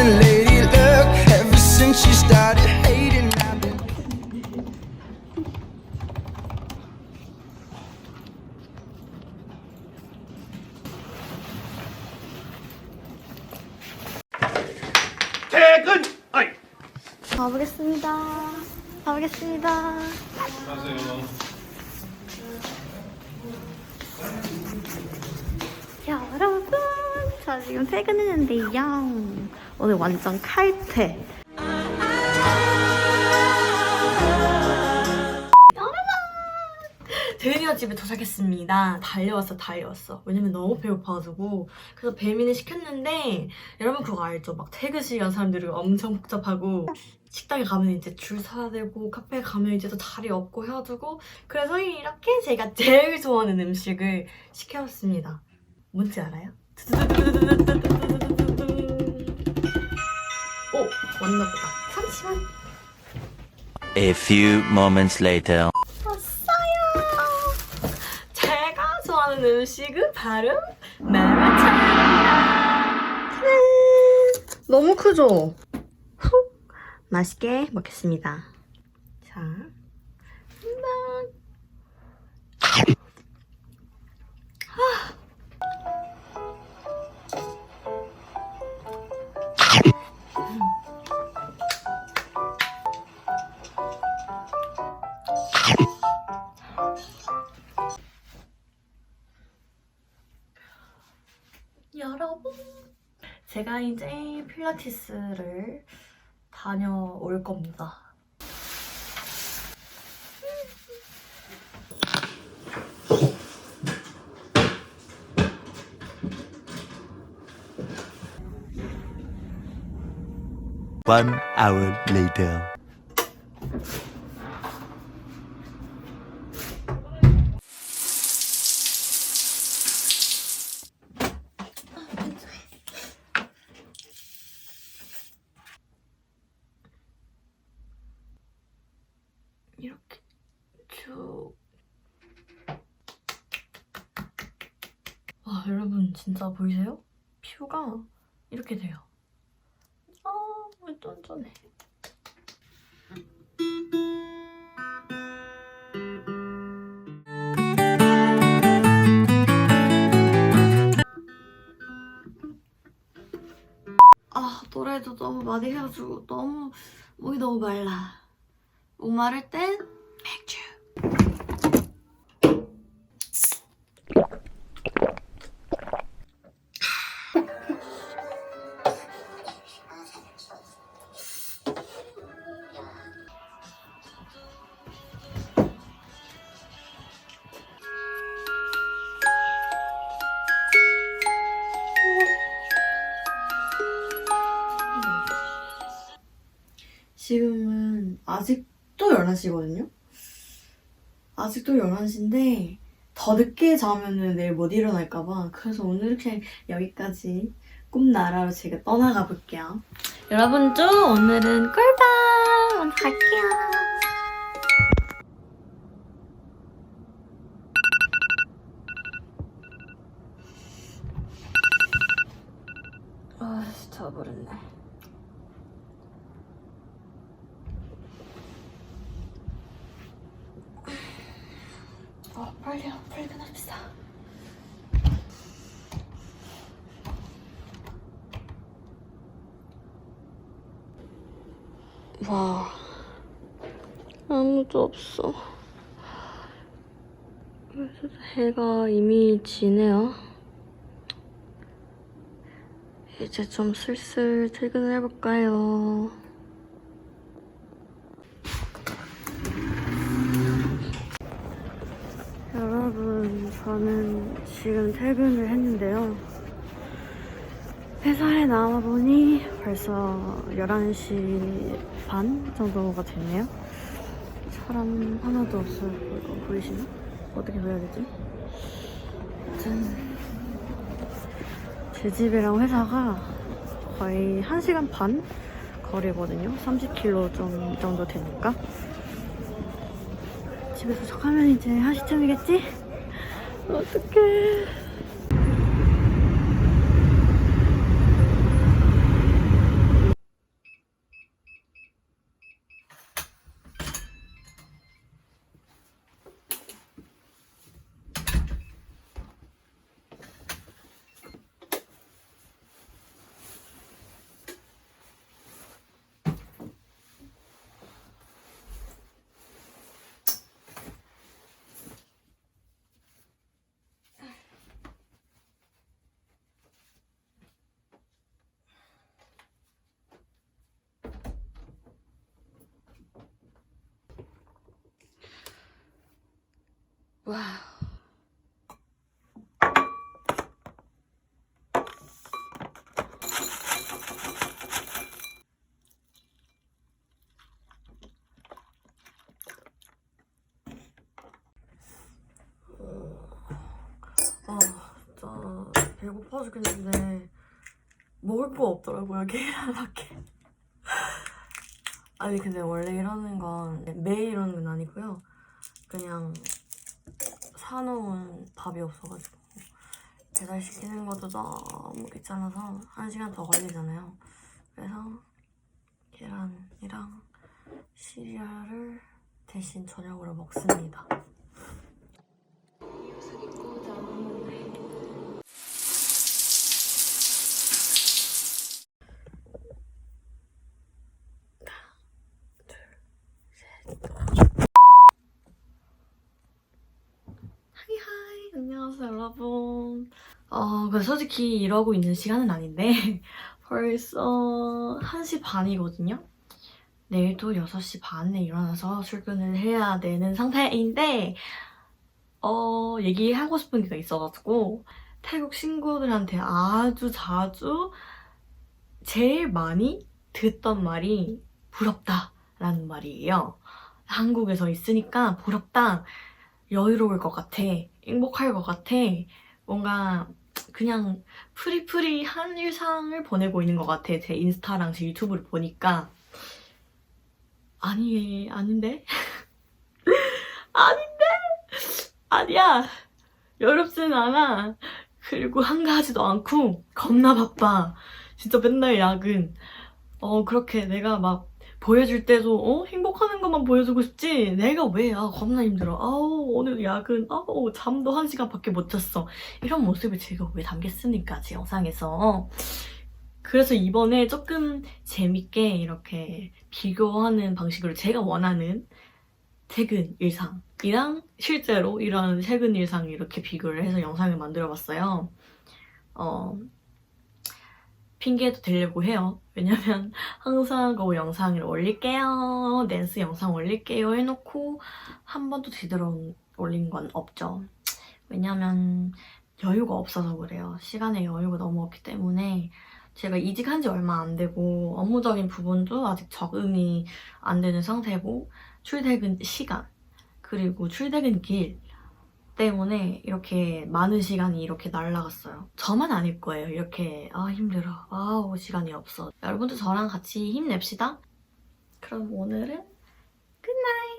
decent lady. Look, ever since she started hating, I've been. 퇴근! 아이! 가보겠습니다. 가보겠습니다. 여러분, 저 지금 퇴근했는데요. 오늘 완전 칼퇴. 여러분! 대은이가 집에 도착했습니다. 달려왔어, 달려왔어. 왜냐면 너무 배고파가지고. 그래서 배민을 시켰는데, 여러분 그거 알죠? 막 퇴근 시간 사람들이 엄청 복잡하고, 식당에 가면 이제 줄 서야 되고 카페에 가면 이제 또 자리 없고 해가지고 그래서 이렇게 제가 제일 좋아하는 음식을 시켜왔습니다. 뭔지 알아요? 오 왔나 보다. 잠시만. A few moments later. 왔어요. 제가 좋아하는 음식은 바로 마라탕입니다. 짠! 너무 크죠? 후. 맛있게 먹겠습니다. 자, 한번. 제가 이제 필라테스를 다녀올 겁니다. One hour later. 이렇게 쭉. 와, 여러분 진짜 보이세요? 뷰가 이렇게 돼요. 아, 왜 쫀쫀해. 아, 노래도 너무 많이 해가지고 너무 목이 너무 말라. 목 마를 땐 맥주. 지금은 아직도 11시거든요? 아직도 11시인데 더 늦게 자면은 내일 못 일어날까봐 그래서 오늘 이렇게 여기까지 꿈나라로 제가 떠나가 볼게요. 여러분 좀 오늘은 꿀밤 먼저 갈게요. 아 진짜 버렸네 어, 빨리 출근합시다. 와, 아무도 없어. 해가 이미 지네요. 이제 좀 슬슬 퇴근을 해볼까요? 여러분, 저는 지금 퇴근을 했는데요. 회사에 나와보니 벌써 11시 반 정도가 됐네요. 사람 하나도 없어요. 이거 보이시나? 어떻게 보여야 되지? 아무튼, 제 집이랑 회사가 거의 1시간 반 거리거든요. 30km 좀 정도 되니까. 집에 도착하면 이제 한 시쯤이겠지? 어떡해. 와. 아, 진짜 배고파 죽겠는데 먹을 거 없더라고요, 계란밖에. 아니 근데 원래 이러는 건 매일 이러는 건 아니고요. 그냥 사놓은 밥이 없어가지고 배달시키는 것도 너무 귀찮아서 한 시간 더 걸리잖아요. 그래서 계란이랑 시리얼을 대신 저녁으로 먹습니다. 하이하이 안녕하세요 여러분 어, 그 솔직히 이러고 있는 시간은 아닌데 벌써 1시 반이거든요 내일도 6시 반에 일어나서 출근을 해야 되는 상태인데 어, 얘기하고 싶은 게 있어가지고 태국 친구들한테 아주 자주 제일 많이 듣던 말이 부럽다라는 말이에요 한국에서 있으니까 부럽다 여유로울 것 같아. 행복할 것 같아. 뭔가 그냥 프리프리한 일상을 보내고 있는 것 같아. 제 인스타랑 제 유튜브를 보니까. 아니, 아닌데? 아닌데? 아니야. 여롭지는 않아. 그리고 한가하지도 않고 겁나 바빠. 진짜 맨날 야근. 어, 그렇게 내가 막 보여줄 때도 어? 행복하는 것만 보여주고 싶지? 내가 왜? 아, 겁나 힘들어. 아우 오늘 야근. 아우 잠도 한 시간 밖에 못 잤어. 이런 모습을 제가 왜 담겠습니까? 제 영상에서. 그래서 이번에 조금 재밌게 이렇게 비교하는 방식으로 제가 원하는 퇴근 일상이랑 실제로 이런 퇴근 일상 이렇게 비교를 해서 영상을 만들어 봤어요. 어 핑계도 되려고 해요 왜냐면 항상 그 영상을 올릴게요. 댄스 영상 올릴게요 해놓고 한 번도 제대로 올린 건 없죠. 왜냐면 여유가 없어서 그래요. 시간에 여유가 너무 없기 때문에 제가 이직한 지 얼마 안 되고 업무적인 부분도 아직 적응이 안 되는 상태고 출퇴근 시간 그리고 출퇴근 길 때문에 이렇게 많은 시간이 이렇게 날라갔어요. 저만 아닐 거예요. 이렇게 아 힘들어. 아우 시간이 없어. 여러분도 저랑 같이 힘냅시다. 그럼 오늘은 끝나요.